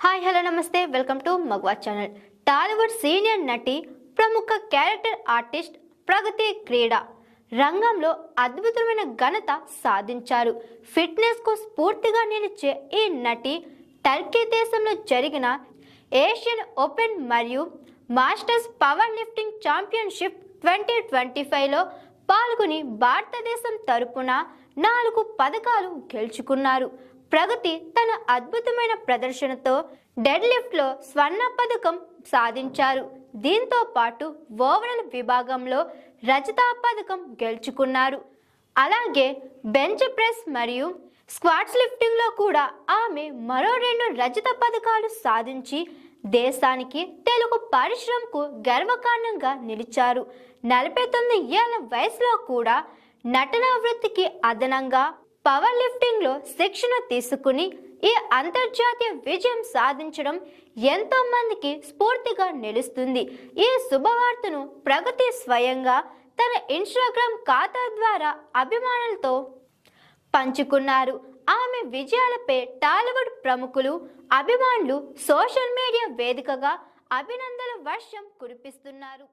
Hi hello నమస్తే. Welcome to మగ్వా channel. Tollywood senior నటి ప్రముఖ క్యారెక్టర్ ఆర్టిస్ట్ ప్రగతి క్రీడ రంగంలో అద్భుతమైన ఘనత సాధించారు. ఫిట్నెస్కు స్ఫూర్తిగా నిలిచే ఈ నటి టర్కీ దేశంలో జరిగిన ఏషియన్ ఓపెన్ మరియు masters power lifting championship twenty twenty ఫైవ్లో పాల్గొని భారతదేశం తరపున నాలుగు పథకాలు గెలుచుకున్నారు. ప్రగతి తన అద్భుతమైన ప్రదర్శనతో డెడ్ లిఫ్ట్లో స్వర్ణ పథకం సాధించారు. దీంతో పాటు ఓవరాల్ విభాగంలో రజత పథకం గెలుచుకున్నారు. అలాగే బెంచ్ ప్రెస్ మరియు స్క్వాట్స్ లిఫ్టింగ్లో కూడా ఆమె మరో రెండు రజత పథకాలు సాధించి దేశానికి తెలుగు పరిశ్రమకు గర్వకారణంగా నిలిచారు. నలభై తొమ్మిది ఏళ్ళ వయసులో కూడా నటనా వృత్తికి అదనంగా పవర్ లిఫ్టింగ్లో శిక్షణ తీసుకుని ఈ అంతర్జాతీయ విజయం సాధించడం ఎంతో మందికి స్ఫూర్తిగా నిలుస్తుంది. ఈ శుభవార్తను ప్రగతి స్వయంగా తన ఇన్స్టాగ్రామ్ ఖాతా ద్వారా అభిమానులతో పంచుకున్నారు. ఆమె విజయాలపై టాలీవుడ్ ప్రముఖులు అభిమానులు సోషల్ మీడియా వేదికగా అభినందన వర్షం కురిపిస్తున్నారు.